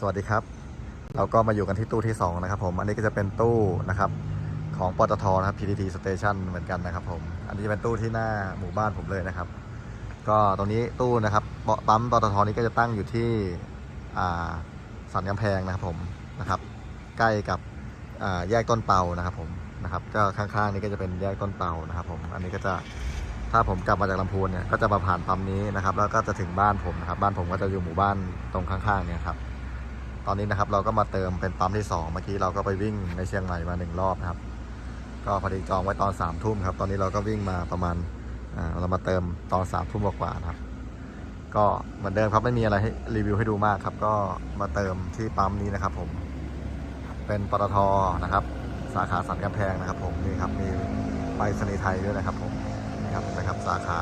สวัสดีครับ เราก็มาอยู่กันที่ตู้ที่ 2 นะครับผมอันนี้ก็จะเป็นตู้นะครับของปตทนะครับ PTT Station เหมือนกันนะครับผมอันนี้จะเป็นตู้ที่หน้าหมู่บ้านผมเลยนะครับ ก็ตรงนี้ตู้นะครับปั๊มปตทนี้ก็จะตั้งอยู่ที่สันกำแพงนะครับผมนะครับ ใกล้กับแยกต้นเปานะครับผมนะครับก็ข้างๆนี้ก็จะเป็นแยกต้นเปานะครับผมอันนี้ก็จะถ้าผมกลับมาจากลำพูนเนี่ยก็จะมาผ่านปั๊มนี้นะครับ แล้วก็จะถึงบ้านผมนะครับ บ้านผมก็จะอยู่หมู่บ้านตรงข้างๆเนี่ยครับ ตอนนี้นะครับเราก็มาเติมเป็นปั๊มที่ 2 เมื่อกี้เราก็ไปวิ่งในเชียงใหม่มาหนึ่งรอบนะครับ ก็พอดีจองไว้ตอน3ามทุ่มครับ ตอนนี้เราก็วิ่งมาประมาณเรามาเติมตอน3ามทุ่มกว่าๆนะครับก็เหมือนเดิมครับไม่มีอะไรให้รีวิวให้ดูมากครับ ก็มาเติมที่ปั๊มนี้นะครับ ผม เป็นปตทนะครับ สาขาสันกำแพงนะครับ ผมนี่ครับมีไปรษณีไทยด้วยนะครับ ผมนี่ครับนะครับสาขา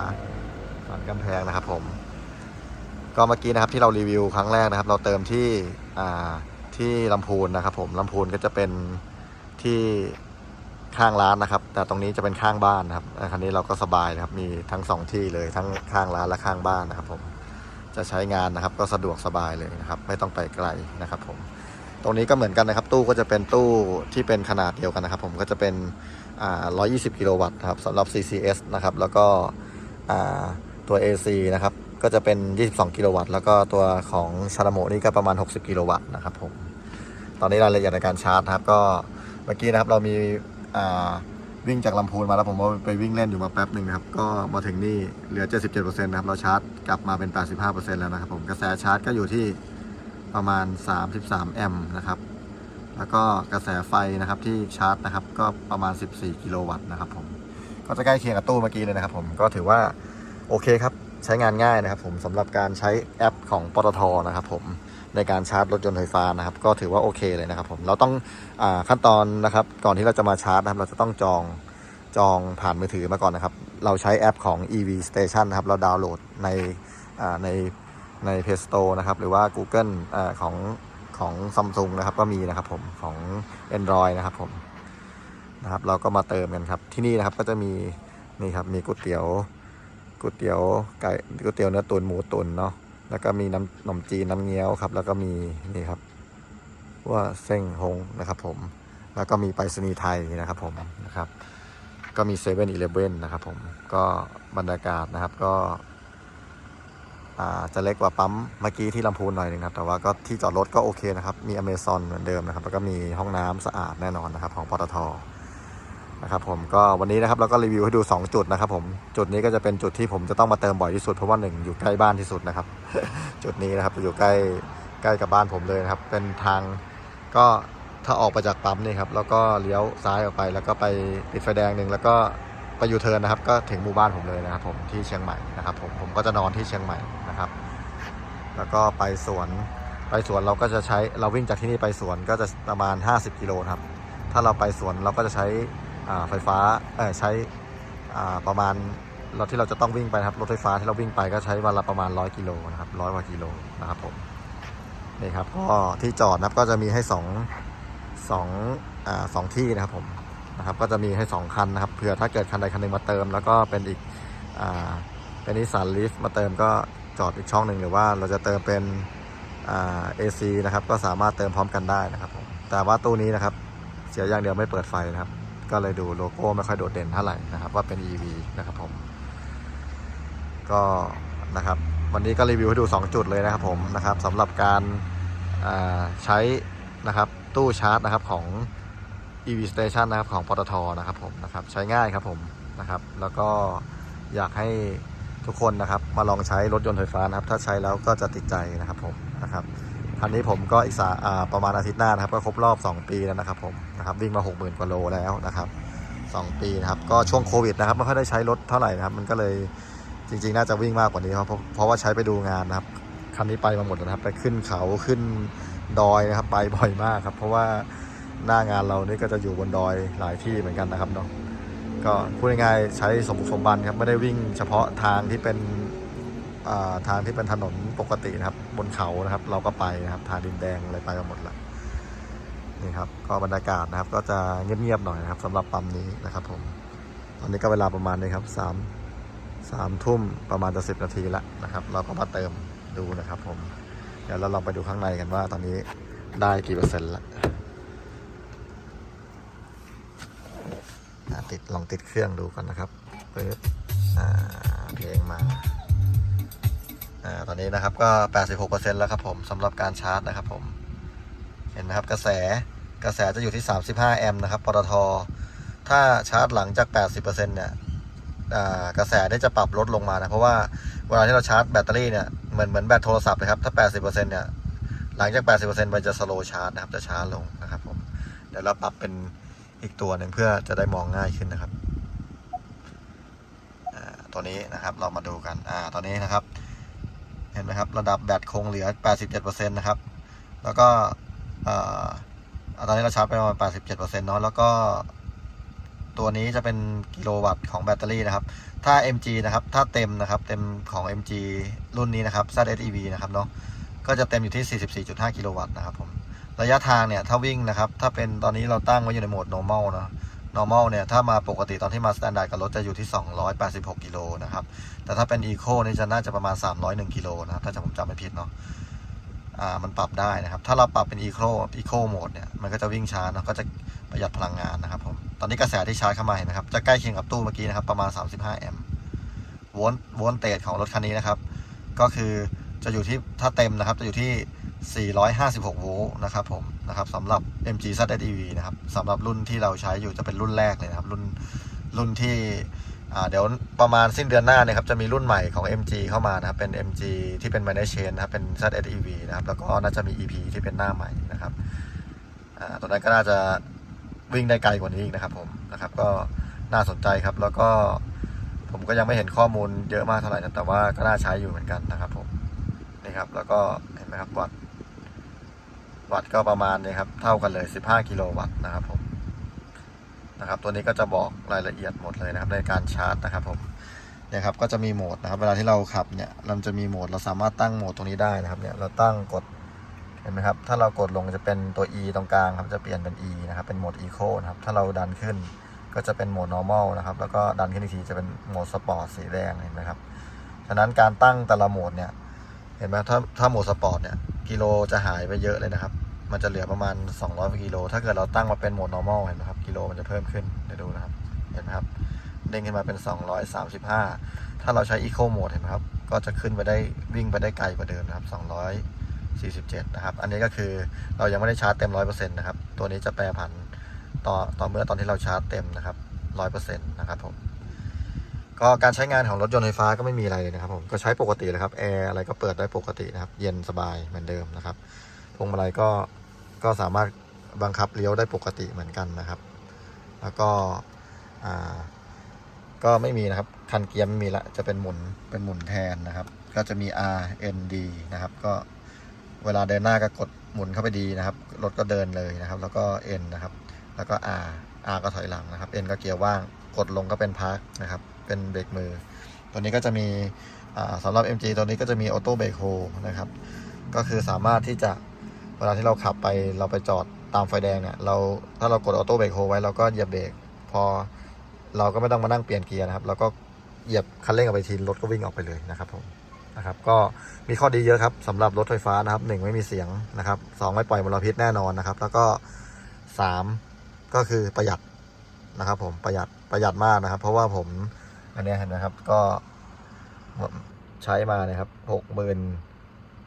สันกำแพงนะครับ ผม ก็เมื่อกี้นะครับที่เรารีวิวครั้งแรกนะครับ เราเติมที่ที่ลำพูนนะครับ ผมลำพูนก็จะเป็นที่ข้างร้านนะครับ แต่ตรงนี้จะเป็นข้างบ้านนะครับคันนี้เราก็สบายนะครับ มีทั้งสองที่เลยทั้งข้างร้านและข้างบ้านนะครับผมจะใช้งานนะครับ ก็สะดวกสบายเลยนะครับ ไม่ต้องไปไกลนะครับ ผม ตรงนี้ก็เหมือนกันนะครับ ตู้ก็จะเป็นตู้ที่เป็นขนาดเดียวกันนะครับ ผมก็จะเป็น120 กิโลวัตต์ครับสำหรับ CCS นะครับ แล้วก็ตัว AC นะครับ ก็จะเป็น 22 กิโลวัตต์ แล้วก็ตัวของชาร์โมนี่ก็ประมาณ 60 กิโลวัตต์นะครับผม ตอนนี้รายละเอียดในการชาร์จครับ ก็เมื่อกี้นะครับเรามีวิ่งจากลำพูนมาแล้วผมก็ไปวิ่งเล่นอยู่มาแป๊บหนึ่งนะครับ ก็มาถึงนี่เหลือ 77%นะครับ เราชาร์จกลับมาเป็น 85%แล้วนะครับผม กระแสชาร์จก็อยู่ที่ประมาณ 33 แอมป์นะครับ แล้วก็กระแสไฟนะครับที่ชาร์จนะครับ ก็ประมาณ 14 กิโลวัตต์นะครับผม ก็จะใกล้เคียงกับตู้เมื่อกี้เลยนะครับผม ก็ถือว่าโอเคครับ ใช้งานง่ายนะครับผมสำหรับการใช้แอปของปตทนะครับผมในการชาร์จรถยนต์ไฟฟ้านะครับ ก็ถือว่าโอเคเลยนะครับผมเราต้องอขั้นตอนนะครับ ก่อนที่เราจะมาชาร์จนะครับ เราจะต้องจองจองผ่านมือถือมาก่อนนะครับ เราใช้แอปของ EV Station นะครับ เราดาวน์โหลดในในใน Play Store นะครับ หรือว่า Google อของของ Samsung นะครับ ก็มีนะครับผมของ Android นะครับผมนะครับ เราก็มาเติมกันครับ ที่นี่นะครับก็จะมีนี่ครับมีก๋วยเตี๋ยว ก๋วยเตี๋ยวไก่ก๋วยเตี๋ยวเนื้อตุ๋นหมูตุ๋นเนาะแล้วก็มีน้ำขนมจีนน้ำเงี้ยวครับ แล้วก็มีนี่ครับว่าเส้งฮงนะครับ ผม แล้วก็มีไปรษณีย์ไทยนะครับ ผมนะครับ ก็มีเซเว่นอีเลฟเว่นนะครับ ผมก็บรรยากาศนะครับก็จะเล็กกว่าปั๊มเมื่อกี้ที่ลำพูนหน่อยหนึงครับ แต่ว่าก็ที่จอดรถก็โอเคนะครับ มีอเมซอนเหมือนเดิมนะครับ แล้วก็มีห้องน้ำสะอาดแน่นอนนะครับ ของปตท นะครับผมก็วันนี้นะครับเราก็รีวิวให้ดู 2 จุดนะครับผมจุดนี้ก็จะเป็นจุดที่ผมจะต้องมาเติมบ่อยที่สุดเพราะว่าหนึ่งอยู่ใกล้บ้านที่สุดนะครับ จุดนี้นะครับอยู่ใกล้ใกล้กับบ้านผมเลยนะครับ เป็นทางก็ถ้าออกไปจากปั๊มนี่ครับแล้วก็เลี้ยวซ้ายออกไป แล้วก็ไปติดไฟแดงหนึ่งแล้วก็ไปยูเทิร์นนะครับ ก็ถึงหมู่บ้านผมเลยนะครับ ผมที่เชียงใหม่นะครับ ผมผมก็จะนอนที่เชียงใหม่นะครับ แล้วก็ไปสวนไปสวนเราก็จะใช้เราวิ่งจากที่นี่ไปสวนก็จะประมาณ 50กิโลครับถ้าเราไปสวนเราก็จะใช้ ไฟฟ้าใช้ประมาณรถที่เราจะต้องวิ่งไปนะครับรถไฟฟ้าที่เราวิ่งไปก็ใช้วันละประมาณ 100 กิโลนะครับร้อยกว่ากิโลนะครับผมนี่ครับก็ที่จอดนะครับก็จะมีให้สองสองอ่าสองที่นะครับผมนะครับก็จะมีให้สองคันนะครับเผื่อถ้าเกิดคันใดคันหนึ่งมาเติม แล้วก็เป็นอีกอ่าเป็นนิสสันลีฟมาเติมก็จอดอีกช่องหนึ่งหรือว่าเราจะเติมเป็นอ่า AC นะครับก็สามารถเติมพร้อมกันได้นะครับผมแต่ว่าตู้นี้นะครับเสียอย่างเดียวไม่เปิดไฟนะครับ ก็เลยดูโลโก้ไม่ค่อยโดดเด่นเท่าไหร่นะครับ ว่าเป็น EV นะครับผม ก็นะครับวันนี้ก็รีวิวให้ดู 2 จุดเลยนะครับผมนะครับสำหรับการาใช้นะครับตู้ชาร์จนะครับของ EV Station นะครับของปตทนะครับผมนะครับใช้ง่ายครับผมนะครับ แล้วก็อยากให้ทุกคนนะครับมาลองใช้รถยนต์ไฟฟ้านะครับ ถ้าใช้แล้วก็จะติดใจนะครับผมนะครับ คันนี้ผมก็อีกสาประมาณอาทิตย์หน้านะครับ ก็ครบรอบ 2 ปีแล้วนะครับผมนะครับวิ่งมา 60,000 กว่าโลแล้วนะครับ2ปีนะครับก็ช่วงโควิดนะครับไม่ค่อยได้ใช้รถเท่าไหร่นะครับ มันก็เลยจริงๆ น่าจะวิ่งมากกว่านี้ครับเพราะเพราะว่าใช้ไปดูงานนะครับคันนี้ไปมาหมดนะครับ ไปขึ้นเขาขึ้นดอยนะครับไปบ่อยมากครับ เพราะว่าหน้างานเรานี่ก็จะอยู่บนดอยหลายที่เหมือนกันนะครับเนาะก็พูดง่ายๆใช้สมบุกสมบันครับไม่ได้วิ่งเฉพาะทางที่เป็น ทางที่เป็นถนนปกตินะครับ บนเขานะครับ เราก็ไปนะครับ ทางดินแดงอะไรไปกันหมดละนี่ครับ ก็บรรยากาศนะครับ ก็จะเงียบๆหน่อยนะครับสำหรับปั๊มนี้นะครับ ผม ตอนนี้ก็เวลาประมาณนี้ครับสามสามทุ่มประมาณจะสิบนาทีละนะครับ เราก็มาเติมดูนะครับ ผม เดี๋ยวเราลองไปดูข้างในกันว่า ตอนนี้ได้กี่เปอร์เซ็นต์ละติดลองติดเครื่องดูกันนะครับปึ๊บอ่าเพลงมา อ่าตอนนี้นะครับก็ 86%แล้วครับผมสำหรับการชาร์จนะครับผมเห็นไหมครับกระแสกระแสจะอยู่ที่ 35 แอมป์นะครับปตทถ้าชาร์จหลังจาก 80%เนี่ยกระแสได้จะปรับลดลงมานะเพราะว่าเวลาที่เราชาร์จแบตเตอรี่เนี่ยเหมือนเหมือนแบตโทรศัพท์นะครับถ้า 80%เนี่ยหลังจาก 80%มันจะสโลว์ชาร์จนะครับจะช้าลงนะครับผมเดี๋ยวเราปรับเป็นอีกตัวหนึ่งเพื่อจะได้มองง่ายขึ้นนะครับตัวนี้นะครับเรามาดูกันอ่าตอนนี้นะครับ เห็นไหมครับ ระดับแบตคงเหลือ 87%นะครับ แล้วก็ตอนนี้เราชาร์จไปประมาณ 87%เนาะแล้วก็ ตัวนี้จะเป็นกิโลวัตต์ของแบตเตอรี่นะครับ ถ้า MG นะครับ ถ้าเต็มนะครับ เต็มของ MG รุ่นนี้นะครับ ZSEV นะครับเนาะก็จะเต็มอยู่ที่ 44.5 กิโลวัตต์นะครับผม ระยะทางเนี่ย ถ้าวิ่งนะครับ ถ้าเป็นตอนนี้เราตั้งไว้อยู่ในโหมด normal เนาะ normal เนี่ย ถ้ามาปกติตอนที่มา standard กับรถจะอยู่ที่ 286 กิโลนะครับ แต่ถ้าเป็น eco นี่จะน่าจะประมาณ 301 กิโลนะครับ ถ้าจะผมจำไม่ผิดเนาะอ่ามันปรับได้นะครับ ถ้าเราปรับเป็น eco eco mode เนี่ย มันก็จะวิ่งช้าเนาะก็จะประหยัดพลังงานนะครับผม ตอนนี้กระแสที่ชาร์จเข้ามาเห็นไหมครับ จะใกล้เคียงกับตู้เมื่อกี้นะครับ ประมาณ 35 แอมป์โวลต์โวลต์เตจของรถคันนี้นะครับ ก็คือจะอยู่ที่ถ้าเต็มนะครับ จะอยู่ที่ 456 โวลต์นะครับผมนะครับสำหรับ MG ZEV นะครับสำหรับรุ่นที่เราใช้อยู่จะเป็นรุ่นแรกเลยนะครับรุ่นรุ่นที่เดี๋ยวประมาณสิ้นเดือนหน้าเนี่ยครับจะมีรุ่นใหม่ของ MG เข้ามานะครับเป็น MG ที่เป็น m a n a g e Chain นะครับเป็น ZEV นะครับแล้วก็น่าจะมี EP ที่เป็นหน้าใหม่นะครับตัวนั้นก็น่าจะวิ่งได้ไกลกว่านี้อีกนะครับผมนะครับก็น่าสนใจครับแล้วก็ผมก็ยังไม่เห็นข้อมูลเยอะมากเท่าไหร่นะแต่ว่าก็น่าใช้อยู่เหมือนกันนะครับผมนี่ครับแล้วก็เห็นไหมครับวัตต์ วัตต์ก็ประมาณนี้ครับ เท่ากันเลย 15 กิโลวัตต์นะครับผมนะครับ ตัวนี้ก็จะบอกรายละเอียดหมดเลยนะครับในการชาร์จนะครับผมเนี่ยครับก็จะมีโหมดนะครับ เวลาที่เราขับเนี่ยเราจะมีโหมดเราสามารถตั้งโหมดตรงนี้ได้นะครับเนี่ยเราตั้งกดเห็นไหมครับ ถ้าเรากดลงจะเป็นตัว E ตรงกลางครับจะเปลี่ยนเป็น E นะครับเป็นโหมด Eco นะครับถ้าเราดันขึ้นก็จะเป็นโหมด normal นะครับแล้วก็ดันขึ้นอีกทีจะเป็นโหมด sport สีแดงเห็นไหมครับฉะนั้นการตั้งแต่ละโหมดเนี่ยเห็นไหมถ้าถ้าโหมด sport เนี่ย กิโลจะหายไปเยอะเลยนะครับ มันจะเหลือประมาณ 200กิโล ถ้าเกิดเราตั้งมาเป็นโหมด normal เห็นไหมครับ กิโลมันจะเพิ่มขึ้น เดี๋ยวดูนะครับ เห็นไหมครับ เด้งขึ้นมาเป็น 235 ถ้าเราใช้ eco mode เห็นไหมครับ ก็จะขึ้นไปได้วิ่งไปได้ไกลกว่าเดิมนะครับ 247 นะครับ อันนี้ก็คือเรายังไม่ได้ชาร์จเต็ม 100%นะครับ ตัวนี้จะแปรผันต่อต่อเมื่อตอนที่เราชาร์จเต็มนะครับร้อยเปอร์เซ็นต์นะครับผม ก็การใช้งานของรถยนต์ไฟฟ้าก็ไม่มีอะไรเลยนะครับผมก็ใช้ปกติเลยครับแอร์อะไรก็เปิดได้ปกตินะครับ เย็นสบายเหมือนเดิมนะครับพวงมาลัยก็ก็สามารถบังคับเลี้ยวได้ปกติเหมือนกันนะครับ แล้วก็อ่าก็ไม่มีนะครับ คันเกียร์ไม่มีละจะเป็นหมุนเป็นหมุนแทนนะครับ ก็จะมี R N D นะครับ ก็เวลาเดินหน้าก็กดหมุนเข้าไปดีนะครับรถก็เดินเลยนะครับ แล้วก็ N นะครับ แล้วก็ R R ก็ถอยหลังนะครับ N ก็เกียร์ว่างกดลงก็เป็นพาร์คนะครับ เป็นเบรกมือ ตัวนี้ก็จะมีสำหรับ MG ตัวนี้ก็จะมีออโต้เบรกโฮนะครับ ก็คือสามารถที่จะเวลาที่เราขับไปเราไปจอดตามไฟแดงเนี่ยเราถ้าเรากดออโต้เบรกโฮไว้เราก็เหยียบเบรกพอเราก็ไม่ต้องมานั่งเปลี่ยนเกียร์นะครับเราก็เหยียบคันเร่งออกไปทีรถก็วิ่งออกไปเลยนะครับผมนะครับก็มีข้อดีเยอะครับสำหรับรถไฟฟ้านะครับหนึ่งไม่มีเสียงนะครับสองไม่ปล่อยมลพิษแน่นอนนะครับ แล้วก็สามก็คือประหยัดนะครับผมประหยัดประหยัดมากนะครับ เพราะว่าผม อันนี้นะครับก็ใช้มานะครับหกหมื่น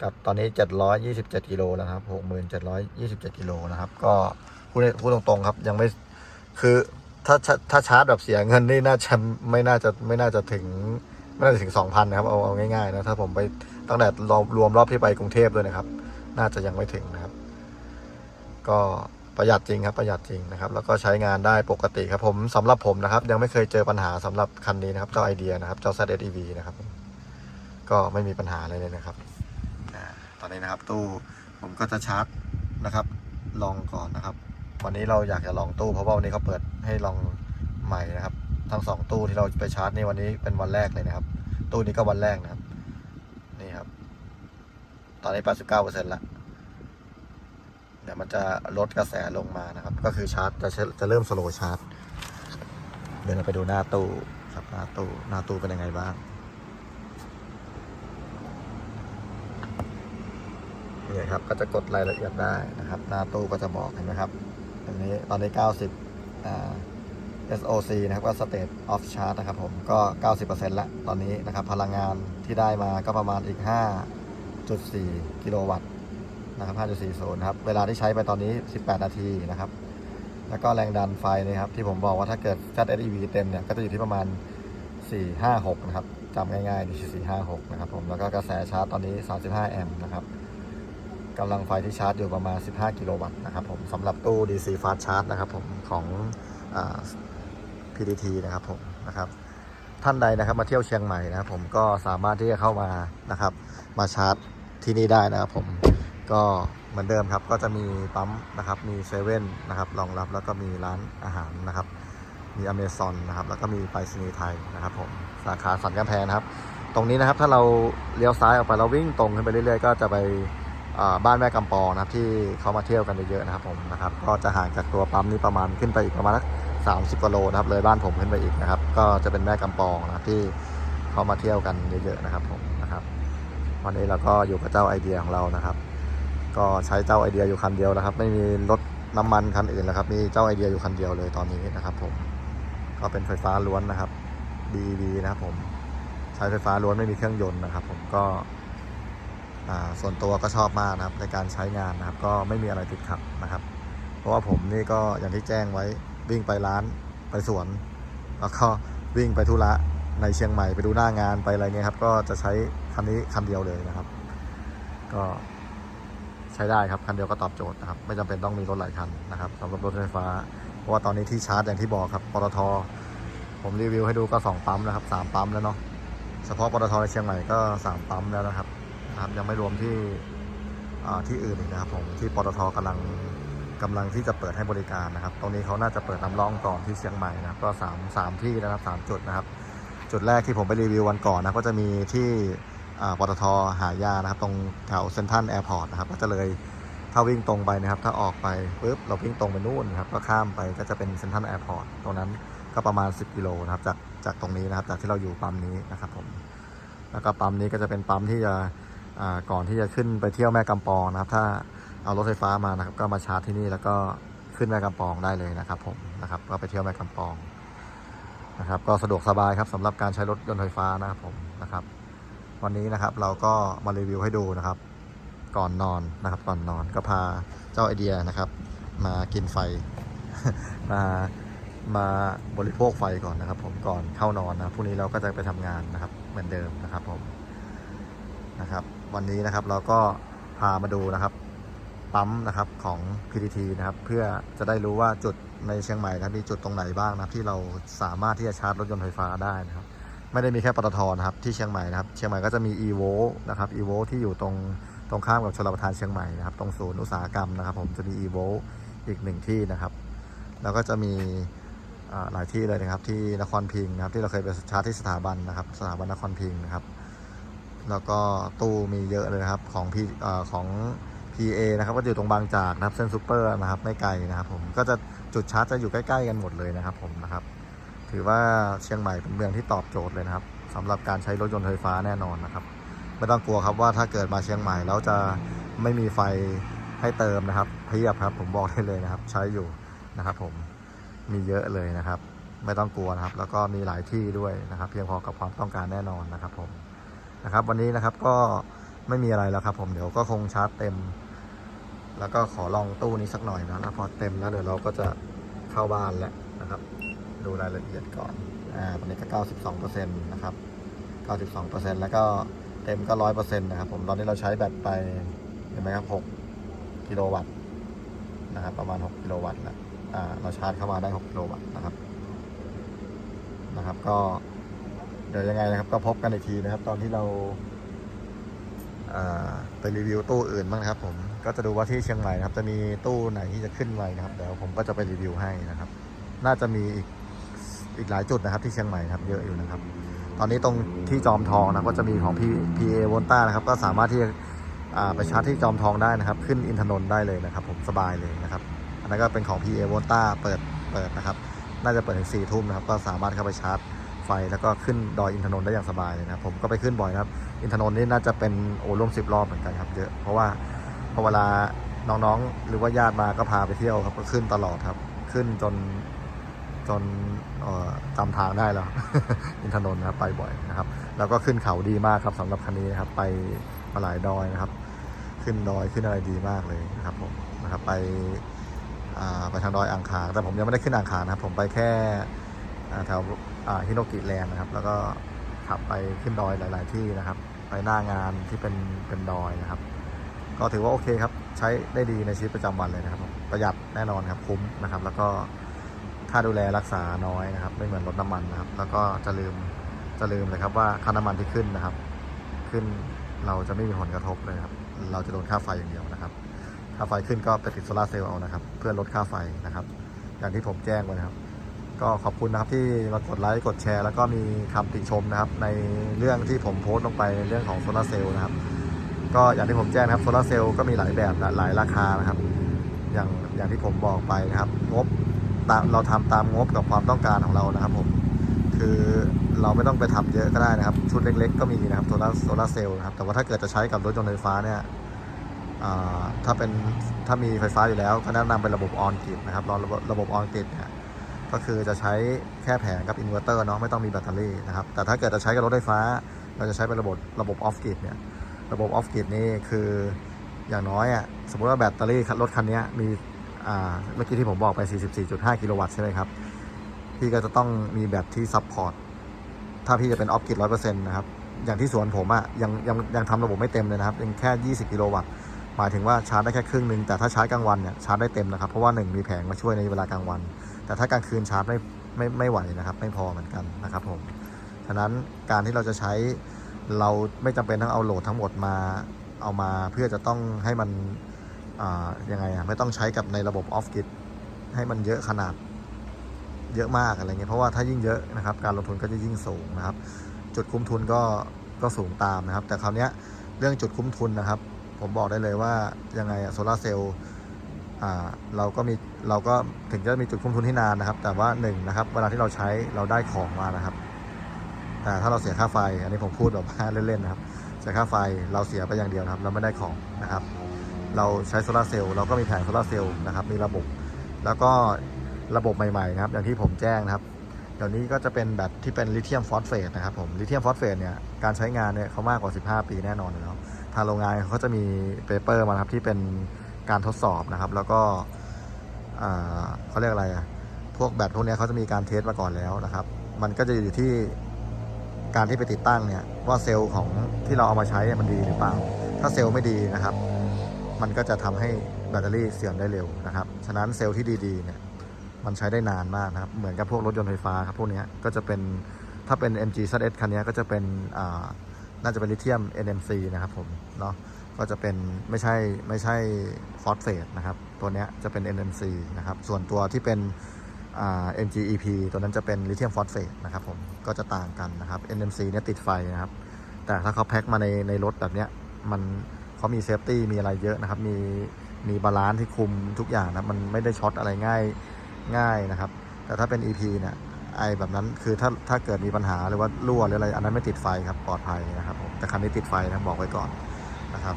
กับตอนนี้เจ็ดร้อยยี่สิบเจ็ดกิโลแล้วครับหกหมื่นเจ็ดร้อยยี่สิบเจ็ดกิโลนะครับ ก็พูดพูดตรงๆครับ ยังไม่คือถ้าถ้าชาร์จแบบเสียเงินนี่น่าจะไม่น่าจะไม่น่าจะถึงไม่น่าจะถึงสองพันนะครับเอาเอาง่ายๆนะถ้าผมไปตั้งแต่รวมรอบที่ไปกรุงเทพด้วยนะครับ น่าจะยังไม่ถึงนะครับ ก็ ประหยัดจริงครับประหยัดจริงนะครับแล้วก็ใช้งานได้ปกติครับผมสำหรับผมนะครับ ยังไม่เคยเจอปัญหาสำหรับคันนี้นะครับเจ้าไอเดียนะครับเจ้า ZSEV นะครับก็ไม่มีปัญหาอะไรเลยนะครับตอนนี้นะครับตู้ผมก็จะชาร์จนะครับ ลองก่อนนะครับ วันนี้เราอยากจะลองตู้เพราะว่าวันนี้เขาเปิดให้ลองใหม่นะครับ ทั้งสองตู้ที่เราไปชาร์จนี่วันนี้เป็นวันแรกเลยนะครับ ตู้นี้ก็วันแรกนะครับนี่ครับ ตอนนี้89%ละ ดี๋ยวมันจะลดกระแสลงมานะครับ ก็คือชาร์จจะจะเริ่มสโลว์ชาร์จเดินไปดูหน้าตู้ครับหน้าตู้หน้าตู้เป็นยังไงบ้างนี่ครับก็จะกดรายละเอียดได้นะครับ หน้าตู้ก็จะบอกเห็นไหมครับอันนี้ตอนนี้ 90อ่า SOC นะครับก็ State of Charge นะครับผมก็ 90%ละตอนนี้นะครับ พลังงานที่ได้มาก็ประมาณอีก 5.4 กิโลวัตต์ นะครับ 5.40นครับ เวลาที่ใช้ไปตอนนี้ 18 นาทีนะครับ แล้วก็แรงดันไฟนะครับ ที่ผมบอกว่าถ้าเกิด ZSEV เต็มเนี่ย ก็จะอยู่ที่ประมาณ 456 นะครับจำง่ายๆดี456 นะครับผม แล้วก็กระแสชาร์จตอนนี้ 35 แอมป์นะครับกำลังไฟที่ชาร์จอยู่ประมาณ 15 กิโลวัตต์นะครับผมสำหรับตู้ DC Fast Charge นะครับผมของอ PTT นะครับผมนะครับท่านใดนะครับมาเที่ยวเชียงใหม่นะครับผมก็สามารถที่จะเข้ามานะครับ มาชาร์จที่นี่ได้นะครับผม ก็เหมือนเดิมครับก็จะมีปั๊มนะครับมีเซเว่นนะครับรองรับแล้วก็มีร้านอาหารนะครับ มีอเมซอนนะครับแล้วก็มีไปรษณีย์ไทยนะครับผมสาขาสันกำแพงนะครับ ตรงนี้นะครับถ้าเราเลี้ยวซ้ายออกไปเราวิ่งตรงขึ้นไปเรื่อยๆ ก็จะไปบ้านแม่กำปองนะครับที่เขามาเที่ยวกันเยอะๆนะครับผมนะครับก็จะห่างจากตัวปั๊มนี้ประมาณขึ้นไปอีกประมาณสักสามสิบกิโลนะครับเลยบ้านผมขึ้นไปอีกนะครับ ก็จะเป็นแม่กำปองนะครับที่เขามาเที่ยวกันเยอะๆนะครับผมนะครับวันนี้เราก็อยู่กับเจ้าไอเดียของเรานะครับ ก็ใช้เจ้าไอเดียอยู่คันเดียวนะครับ ไม่มีรถน้ำมันคันอื่นแล้วครับ มีเจ้าไอเดียอยู่คันเดียวเลยตอนนี้นะครับ ผม ก็เป็นไฟฟ้าล้วนนะครับ DEV นะครับผมใช้ไฟฟ้าล้วนไม่มีเครื่องยนต์นะครับ ผมก็อ่าส่วนตัวก็ชอบมากนะครับในการใช้งานนะครับ ก็ไม่มีอะไรติดขัดนะครับ เพราะว่าผมนี่ก็อย่างที่แจ้งไว้วิ่งไปร้านไปสวน แล้วก็วิ่งไปธุระในเชียงใหม่ไปดูหน้างานไปอะไรเงี้ยครับ ก็จะใช้คันนี้คันเดียวเลยนะครับ ก็ ใช้ได้ครับคันเดียวก็ตอบโจทย์นะครับไม่จำเป็นต้องมีรถหลายคันนะครับสำหรับรถไฟฟ้า เพราะว่าตอนนี้ที่ชาร์จอย่างที่บอกครับปตทผมรีวิวให้ดูก็ 2 ปั๊มนะครับ 3 ปั๊มแล้วเนาะเฉพาะปตทในเชียงใหม่ก็ 3 ปั๊มแล้วนะครับนะครับยังไม่รวมที่อ่าที่อื่นอีกนะครับผมที่ปตทกำลังกำลังที่จะเปิดให้บริการนะครับ ตรงนี้เขาน่าจะเปิดน้ำร่องก่อนที่เชียงใหม่นะครับก็3 3ที่นะครับ3จุดนะครับ จุดแรกที่ผมไปรีวิววันก่อนนะก็จะมีที่ ปตทหายานะครับ ตรงแถวเซ็นทรัลแอร์พอร์ตนะครับ ก็จะเลยถ้าวิ่งตรงไปนะครับ ถ้าออกไปปุ๊บเราวิ่งตรงไปนู่นนะครับ ก็ข้ามไปก็จะเป็นเซ็นทรัลแอร์พอร์ตตรงนั้นก็ประมาณ 10 กิโลนะครับ จากจากตรงนี้นะครับ จากที่เราอยู่ปั๊มนี้นะครับผมแล้วก็ปั๊มนี้ก็จะเป็นปั๊มที่จะอ่าก่อนที่จะขึ้นไปเที่ยวแม่กำปองนะครับ ถ้าเอารถไฟฟ้ามานะครับ ก็มาชาร์จที่นี่แล้วก็ขึ้นแม่กำปองได้เลยนะครับ ผมนะครับก็ไปเที่ยวแม่กำปองนะครับ ก็สะดวกสบายครับสำหรับการใช้รถยนต์ไฟฟ้านะครับผมนะครับ วันนี้นะครับเราก็มารีวิวให้ดูนะครับ ก่อนนอนนะครับก่อนนอนก็พาเจ้าไอเดียนะครับ มากินไฟ มามาบริโภคไฟก่อนนะครับ ผมก่อนเข้านอนนะพรุ่งนี้เราก็จะไปทำงานนะครับ เหมือนเดิมนะครับผมนะครับ วันนี้นะครับเราก็พามาดูนะครับปั๊มนะครับของ PTT นะครับ เพื่อจะได้รู้ว่าจุดในเชียงใหม่นะมีจุดตรงไหนบ้างนะที่เราสามารถที่จะชาร์จรถยนต์ไฟฟ้าได้นะครับ ไม่ได้มีแค่ปตทนะครับที่เชียงใหม่นะครับ เชียงใหม่ก็จะมี evo นะครับ evo ที่อยู่ตรงตรงข้ามกับชลประทานเชียงใหม่นะครับ ตรงศูนย์อุตสาหกรรมนะครับ ผมจะมี evo อีกหนึ่งที่นะครับ แล้วก็จะมีหลายที่เลยนะครับ ที่นครพิงค์นะครับ ที่เราเคยไปชาร์จที่สถาบันนะครับ สถาบันนครพิงค์นะครับ แล้วก็ตู้มีเยอะเลยนะครับของพีของ PA นะครับก็อยู่ตรงบางจากนะครับเส้นซูเปอร์นะครับไม่ไกลนะครับ ผมก็จะจุดชาร์จจะอยู่ใกล้ ๆ กันหมดเลยนะครับผมนะครับ ถือว่าเชียงใหม่เป็นเมืองที่ตอบโจทย์เลยนะครับสำหรับการใช้รถยนต์ไฟฟ้าแน่นอนนะครับ ไม่ต้องกลัวครับว่าถ้าเกิดมาเชียงใหม่แล้วจะไม่มีไฟให้เติมนะครับเพียบครับผมบอกได้เลยนะครับ ใช้อยู่นะครับ ผมมีเยอะเลยนะครับ ไม่ต้องกลัวนะครับ แล้วก็มีหลายที่ด้วยนะครับ เพียงพอกับความต้องการแน่นอนนะครับ ผมนะครับ วันนี้นะครับก็ไม่มีอะไรแล้วครับ ผมเดี๋ยวก็คงชาร์จเต็ม แล้วก็ขอลองตู้นี้สักหน่อยนะแล้วพอเต็มแล้วเดี๋ยวเราก็จะเข้าบ้านแล้วนะครับ ดูรายละเอียดก่อน อ่า ตอนนี้ก็ 92%นะครับ 92%แล้วก็เต็มก็ 100%นะครับผม ตอนนี้เราใช้แบตไป เห็นไหมครับ 6 กิโลวัตต์นะครับ ประมาณ 6 กิโลวัตต์แล้ว อ่า เราชาร์จเข้ามาได้ 6 กิโลวัตต์นะครับ นะครับ ก็ เดี๋ยวยังไงนะครับ ก็พบกันอีกทีนะครับ ตอนที่เราอ่าไปรีวิวตู้อื่นบ้างนะครับ ผมก็จะดูว่าที่เชียงใหม่นะครับ จะมีตู้ไหนที่จะขึ้นไวนะครับเดี๋ยวผมก็จะไปรีวิวให้นะครับ น่าจะมีอีก อีกหลายจุดนะครับ ที่เชียงใหม่ครับเยอะอยู่นะครับ ตอนนี้ตรงที่จอมทองนะก็จะมีของ P PA วอนต้านะครับ ก็สามารถที่จะไปชาร์จที่จอมทองได้นะครับ ขึ้นอินทนนท์ได้เลยนะครับ ผมสบายเลยนะครับอันนั้นก็เป็นของ PA วอนต้าเปิดเปิดนะครับ น่าจะเปิดถึงสี่ทุ่มนะครับ ก็สามารถเข้าไปชาร์จไฟ แล้วก็ขึ้นดอยอินทนนท์ได้อย่างสบายเลยนะครับ ผมก็ไปขึ้นบ่อยนะครับ อินทนนท์นี่น่าจะเป็นโอ้ร่วมสิบรอบเหมือนกันครับเยอะเพราะว่าพอเวลาน้องๆ หรือว่าญาติมาก็พาไปเที่ยวครับก็ขึ้นตลอดครับ ขึ้นจน จนจำทางได้แล้ว อินทนนท์นะครับไปบ่อยนะครับ แล้วก็ขึ้นเขาดีมากครับสำหรับคันนี้นะครับ ไปมาหลายดอยนะครับ ขึ้นดอยขึ้นอะไรดีมากเลยนะครับผมนะครับไปไปทางดอยอ่างขาง แต่ผมยังไม่ได้ขึ้นอ่างขางนะครับ ผมไปแค่แถวฮิโนกิแลนด์นะครับ แล้วก็ขับไปขึ้นดอยหลาย ๆ ที่นะครับ ไปหน้างานที่เป็นเป็นดอยนะครับ ก็ถือว่าโอเคครับ ใช้ได้ดีในชีวิตประจำวันเลยนะครับ ประหยัดแน่นอนครับคุ้มนะครับ แล้วก็ ค่าดูแลรักษาน้อยนะครับ ไม่เหมือนรถน้ำมันนะครับ แล้วก็จะลืมจะลืมเลยครับว่าค่าน้ำมันที่ขึ้นนะครับ ขึ้นเราจะไม่มีผลกระทบเลยครับ เราจะโดนค่าไฟอย่างเดียวนะครับ ค่าไฟขึ้นก็ไปติดโซลาเซลล์เอานะครับ เพื่อลดค่าไฟนะครับ อย่างที่ผมแจ้งไว้นะครับ ก็ขอบคุณนะครับที่มากดไลค์กดแชร์ แล้วก็มีคำติชมนะครับ ในเรื่องที่ผมโพสต์ลงไปในเรื่องของโซลาเซลล์นะครับ ก็อย่างที่ผมแจ้งนะครับโซลาเซลล์ก็มีหลายแบบหลายราคานะครับ อย่างอย่างที่ผมบอกไปนะครับ งบ ตามเราทำตามงบกับความต้องการของเรานะครับผมคือเราไม่ต้องไปทำเยอะก็ได้นะครับ ชุดเล็ก ๆ ก็มีนะครับโซลาโซลาเซลล์นะครับแต่ว่าถ้าเกิดจะใช้กับรถยนต์ไฟฟ้าเนี่ยถ้าเป็นถ้ามีไฟฟ้าอยู่แล้วก็แนะนำเป็นระบบออนกริดนะครับระบบระบบออนกริดเนี่ยก็คือจะใช้แค่แผงกับอินเวอร์เตอร์เนาะไม่ต้องมีแบตเตอรี่นะครับแต่ถ้าเกิดจะใช้กับรถไฟฟ้า เราจะใช้เป็นระบบระบบออฟกริดเนี่ยระบบออฟกริดนี่คืออย่างน้อยอะสมมติว่าแบตเตอรี่รถคันนี้มี เมื่อกี้ที่ผมบอกไป 44.5 กิโลวัตต์ใช่ไหมครับ พี่ก็จะต้องมีแบตที่ซัพพอร์ต ถ้าพี่จะเป็นออฟกิดร้อยเปอร์เซ็นต์นะครับ อย่างที่สวนผมอะยังยังยังทำระบบไม่เต็มเลยนะครับ ยังแค่ 20 กิโลวัตต์ หมายถึงว่าชาร์จได้แค่ครึ่งหนึ่ง แต่ถ้าชาร์จกลางวันเนี่ยชาร์จได้เต็มนะครับ เพราะว่าหนึ่งมีแผงมาช่วยในเวลากลางวัน แต่ถ้ากลางคืนชาร์จไม่ไม่ไม่ไหวนะครับ ไม่พอเหมือนกันนะครับผม ฉะนั้นการที่เราจะใช้เราไม่จำเป็นต้องเอาโหลดทั้งหมดมาเอามาเพื่อจะต้องให้มัน ยังไงอะไม่ต้องใช้กับในระบบออฟกิ d ให้มันเยอะขนาดเยอะมากอะไรเงี้ยเพราะว่าถ้ายิ่งเยอะนะครับ การลงทุนก็จะยิ่งสูงนะครับ จุดคุ้มทุนก็ก็สูงตามนะครับ แต่คราวเนี้ยเรื่องจุดคุ้มทุนนะครับ ผมบอกได้เลยว่ายังไงโซลาเซลล์อ่าเราก็มีเราก็ถึงจะมีจุดคุ้มทุนที่นานนะครับ แต่ว่าหนึ่งนะครับเวลาที่เราใช้เราได้ของมานะครับแต่ถ้าเราเสียค่าไฟ อันนี้ผมพูดแบบเล่นๆนะครับ เสียค่าไฟเราเสียไปอย่างเดียวนะครับ เราไม่ได้ของนะครับ เราใช้โซลาร์เซลล์เราก็มีแผงโซลาร์เซลล์นะครับมีระบบ แล้วก็ระบบใหม่ๆนะครับอย่างที่ผมแจ้งนะครับเดี๋ยวนี้ก็จะเป็นแบตที่เป็นลิเธียมฟอสเฟตนะครับผมลิเธียมฟอสเฟตเนี่ยการใช้งานเนี่ยเขามากกว่า 15 ปีแน่นอนแล้วทางโรงงานเขาจะมีเปเปอร์มาครับที่เป็นการทดสอบนะครับ แล้วก็เขาเรียกอะไรอะพวกแบตพวกนี้เขาจะมีการเทสมาก่อนแล้วนะครับ มันก็จะอยู่ที่การที่ไปติดตั้งเนี่ยว่าเซลล์ของที่เราเอามาใช้มันดีหรือเปล่า ถ้าเซลล์ไม่ดีนะครับ มันก็จะทำให้แบตเตอรี่เสื่อมได้เร็วนะครับ ฉะนั้นเซลล์ที่ดีๆเนี่ยมันใช้ได้นานมากนะครับ เหมือนกับพวกรถยนต์ไฟฟ้าครับพวกนี้ก็จะเป็นถ้าเป็น MG ZS คันนี้ก็จะเป็นน่าจะเป็นลิเธียม NMC นะครับผมเนาะก็จะเป็นไม่ใช่ไม่ใช่ฟอสเฟตนะครับ ตัวนี้จะเป็น NMC นะครับ ส่วนตัวที่เป็น MGEP ตัวนั้นจะเป็นลิเธียมฟอสเฟตนะครับผมก็จะต่างกันนะครับ NMC เนี่ยติดไฟนะครับ แต่ถ้าเขาแพ็คมาในในรถแบบเนี้ยมัน เขามีเซฟตี้มีอะไรเยอะนะครับ มีมีบาลานซ์ที่คุมทุกอย่างนะมันไม่ได้ช็อตอะไรง่ายง่ายนะครับ แต่ถ้าเป็น EP เนี่ยไอแบบนั้นคือถ้าถ้าเกิดมีปัญหาหรือว่ารั่วหรืออะไร อันนั้นไม่ติดไฟครับปลอดภัยนะครับผมแต่คันนี้ติดไฟนะบอกไว้ก่อนนะครับ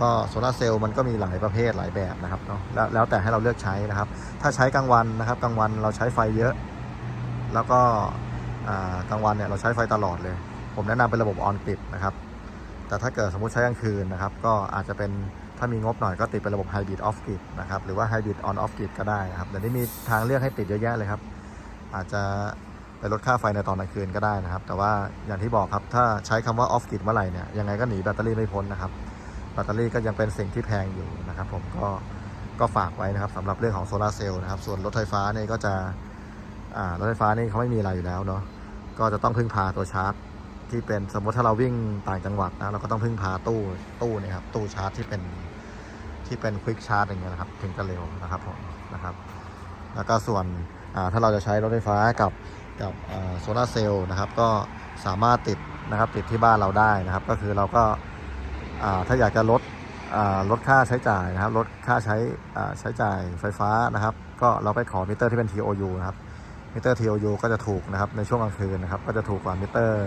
ก็โซลาเซลล์มันก็มีหลายประเภทหลายแบบนะครับเนาะแล้วแล้วแต่ให้เราเลือกใช้นะครับ ถ้าใช้กลางวันนะครับกลางวันเราใช้ไฟเยอะ แล้วก็กลางวันเนี่ยเราใช้ไฟตลอดเลย ผมแนะนำเป็นระบบออนกริดนะครับ แต่ถ้าเกิดสมมติใช้กลางคืนนะครับ ก็อาจจะเป็นถ้ามีงบหน่อยก็ติดเป็นระบบไฮบริดออฟกริดนะครับ หรือว่าไฮบริดออนออฟกริดก็ได้นะครับเดี๋ยวนี้มีทางเลือกให้ติดเยอะแยะเลยครับ อาจจะไปลดค่าไฟในตอนกลางคืนก็ได้นะครับ แต่ว่าอย่างที่บอกครับ ถ้าใช้คำว่าออฟกริดเมื่อไหร่เนี่ย ยังไงก็หนีแบตเตอรี่ไม่พ้นนะครับ แบตเตอรี่ก็ยังเป็นสิ่งที่แพงอยู่นะครับผมก็ก็ฝากไว้นะครับสำหรับเรื่องของโซลาเซลล์นะครับ ส่วนรถไฟฟ้าเนี่ยก็จะรถไฟฟ้านี่เขาไม่มีอะไรอยู่แล้วเนาะก็จะต้องพึ่งพาตัวชาร์จ ที่เป็นสมมติถ้าเราวิ่งต่างจังหวัดนะเราก็ต้องพึ่งพาตู้ตู้นี่ครับตู้ชาร์จที่เป็นที่เป็นควิกชาร์จอย่างเงี้ยนะครับถึงจะเร็วนะครับผมนะครับ แล้วก็ส่วนถ้าเราจะใช้รถไฟฟ้ากับกับโซลาเซลล์นะครับ ก็สามารถติดนะครับติดที่บ้านเราได้นะครับ ก็คือเราก็ถ้าอยากจะลดลดค่าใช้จ่ายนะครับลดค่าใช้ใช้จ่ายไฟฟ้านะครับ ก็เราไปขอมิเตอร์ที่เป็น TOU นะครับมิเตอร์ TOU ก็จะถูกนะครับในช่วงกลางคืนนะครับ ก็จะถูกกว่ามิเตอร์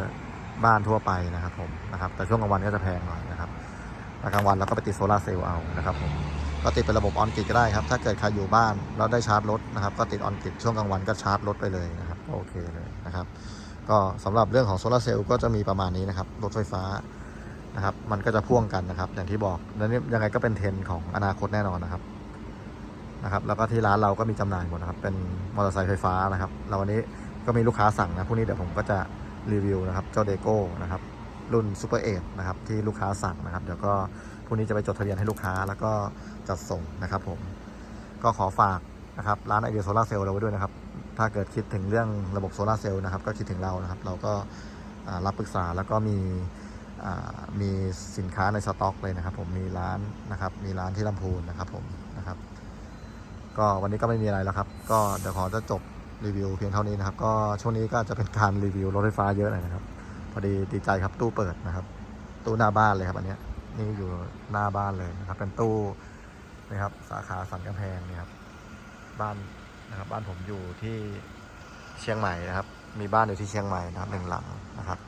บ้านทั่วไปนะครับผมนะครับแต่ช่วงกลางวันก็จะแพงหน่อยนะครับกลางวันเราก็ไปติดโซลาร์เซลล์เอานะครับผมก็ติดเป็นระบบออนกริดก็ได้ครับ ถ้าเกิดใครอยู่บ้านแล้วได้ชาร์จรถนะครับ ก็ติดออนกริดช่วงกลางวันก็ชาร์จรถไปเลยนะครับโอเคเลยนะครับ ก็สำหรับเรื่องของโซลาร์เซลล์ก็จะมีประมาณนี้นะครับรถไฟฟ้านะครับ มันก็จะพ่วงกันนะครับ อย่างที่บอกแล้วนี่ยังไงก็เป็นเทรนด์ของอนาคตแน่นอนนะครับนะครับ แล้วก็ที่ร้านเราก็มีจำหน่ายหมดนะครับ เป็นมอเตอร์ไซค์ไฟฟ้านะครับเราวันนี้ก็มีลูกค้าสั่งนะพรุ่งนี้เดี๋ยวผมก็จะ รีวิวนะครับเจ้าเดโก้นะครับรุ่นซูเปอร์เอนะครับที่ลูกค้าสั่งนะครับ เดี๋ยวก็พรุ่งนี้จะไปจดทะเบียนให้ลูกค้าแล้วก็จัดส่งนะครับผมก็ขอฝากนะครับร้านไอเดียโซลาเซลล์เราไว้ด้วยนะครับ ถ้าเกิดคิดถึงเรื่องระบบโซลาเซลล์นะครับก็คิดถึงเรานะครับ เราก็รับปรึกษาแล้วก็มีมีสินค้าในสต็อกเลยนะครับ ผมมีร้านนะครับ มีร้านที่ลำพูนนะครับผมนะครับ ก็วันนี้ก็ไม่มีอะไรแล้วครับ ก็เดี๋ยวขอจะจบ รีวิวเพียงเท่านี้นะครับ ก็ช่วงนี้ก็จะเป็นการรีวิวรถไฟฟ้าเยอะหน่อยนะครับ พอดีดีใจครับตู้เปิดนะครับ ตู้หน้าบ้านเลยครับอันนี้นี่อยู่หน้าบ้านเลยนะครับ เป็นตู้นะครับสาขาสันกำแพงเนี่ยครับบ้านนะครับ บ้านผมอยู่ที่เชียงใหม่นะครับ มีบ้านอยู่ที่เชียงใหม่นะครับหนึ่งหลังนะครับ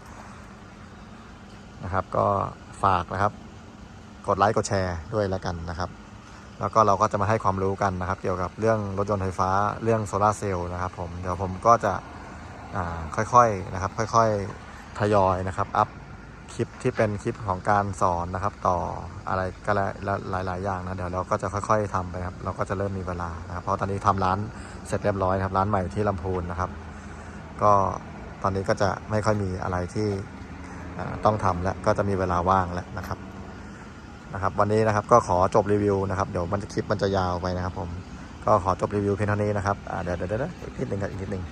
นะครับ ก็ฝากนะครับ กดไลค์กดแชร์ด้วยแล้วกันนะครับ แล้วก็เราก็จะมาให้ความรู้กันนะครับ เกี่ยวกับเรื่องรถยนต์ไฟฟ้าเรื่องโซลาเซลล์นะครับผมเดี๋ยวผมก็จะค่อยๆนะครับ ค่อยๆทยอยนะครับอัพคลิปที่เป็นคลิปของการสอนนะครับ ต่ออะไรก็หลายหลายๆอย่างนะเดี๋ยวเราก็จะค่อยๆทำไปครับเราก็จะเริ่มมีเวลานะครับเพราะตอนนี้ทำร้านเสร็จเรียบร้อยนะครับร้านใหม่ที่ลำพูนนะครับ ก็ตอนนี้ก็จะไม่ค่อยมีอะไรที่ต้องทำแล้วก็จะมีเวลาว่างแล้วนะครับ นะครับวันนี้นะครับก็ขอจบรีวิวนะครับเดี๋ยวมันจะคลิปมันจะยาวไปนะครับผมก็ขอจบรีวิวเพียงเท่านี้นะครับเดี๋ยวเดี๋ยวเดี๋ยวอีกนิดหนึ่งครับอีกนิดหนึ่ง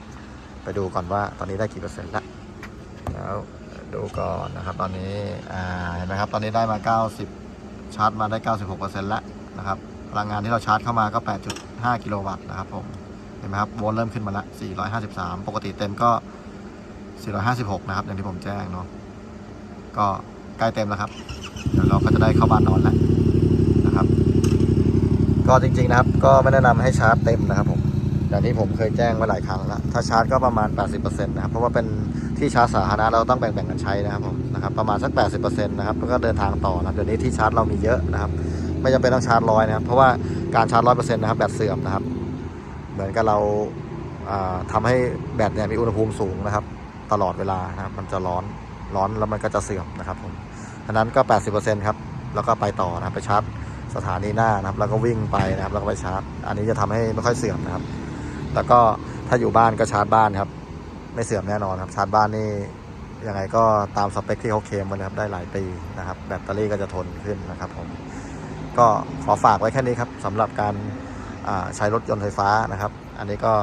ไปดูก่อนว่าตอนนี้ได้กี่เปอร์เซ็นต์ละแล้วดูก่อนนะครับ ตอนนี้อ่าเห็นไหมครับตอนนี้ได้มา 90 ชาร์จมาได้ 96เปอร์เซ็นต์แล้วนะครับพลังงานที่เราชาร์จเข้ามาก็ 8.5 กิโลวัตต์นะครับผมเห็นไหมครับโวลต์เริ่มขึ้นมาละ 453 ปกติเต็มก็ 456 นะครับอย่างที่ผมแจ้งเนาะก็ใกล้เต็มแล้วครับ เราก็จะได้เข้าบ้านนอนแล้วนะครับ ก็จริงๆนะครับ ก็ไม่แนะนำให้ชาร์จเต็มนะครับผมอย่างที่ผมเคยแจ้งไว้หลายครั้งแล้วถ้าชาร์จก็ประมาณ 80%นะครับเพราะว่าเป็นที่ชาร์จสาธารณะเราต้องแบ่งๆกันใช้นะครับผมนะครับประมาณสัก 80%นะครับแล้วก็เดินทางต่อนะเดี๋ยวนี้ที่ชาร์จเรามีเยอะนะครับ ไม่จำเป็นต้องชาร์จร้อยนะครับเพราะว่าการชาร์จร้อยเปอร์เซ็นต์นะครับแบตเสื่อมนะครับ เหมือนกับเราอ่าทำให้แบตเนี่ยมีอุณหภูมิสูงนะครับ ตลอดเวลานะครับมันจะร้อนร้อนแล้วมันก็จะเสื่อมนะครับผม อันนั้นก็ 80%ครับ แล้วก็ไปต่อนะครับไปชาร์จสถานีหน้านะครับ แล้วก็วิ่งไปนะครับ แล้วก็ไปชาร์จ อันนี้จะทำให้ไม่ค่อยเสื่อมนะครับ แล้วก็ถ้าอยู่บ้านก็ชาร์จบ้านครับ ไม่เสื่อมแน่นอนครับ ชาร์จบ้านนี่ยังไงก็ตามสเปคที่เขาเคลมมานะครับ ได้หลายปีนะครับ แบตเตอรี่ก็จะทนขึ้นนะครับผม ก็ขอฝากไว้แค่นี้ครับสำหรับการใช้รถยนต์ไฟฟ้านะครับ อันนี้ก็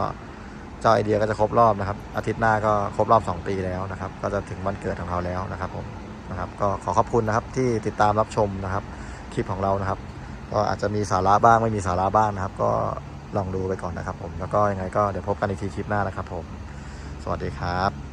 เจ้าไอเดียก็จะครบรอบนะครับ อาทิตย์หน้าก็ครบรอบ 2 ปีแล้วนะครับ ก็จะถึงวันเกิดของเขาแล้วนะครับผม นะครับ ก็ขอขอบคุณนะครับที่ติดตามรับชมนะครับคลิปของเรานะครับ ก็อาจจะมีสาระบ้างไม่มีสาระบ้างนะครับ ก็ลองดูไปก่อนนะครับผมแล้วก็ยังไงก็เดี๋ยวพบกันอีกทีคลิปหน้านะครับผม สวัสดีครับ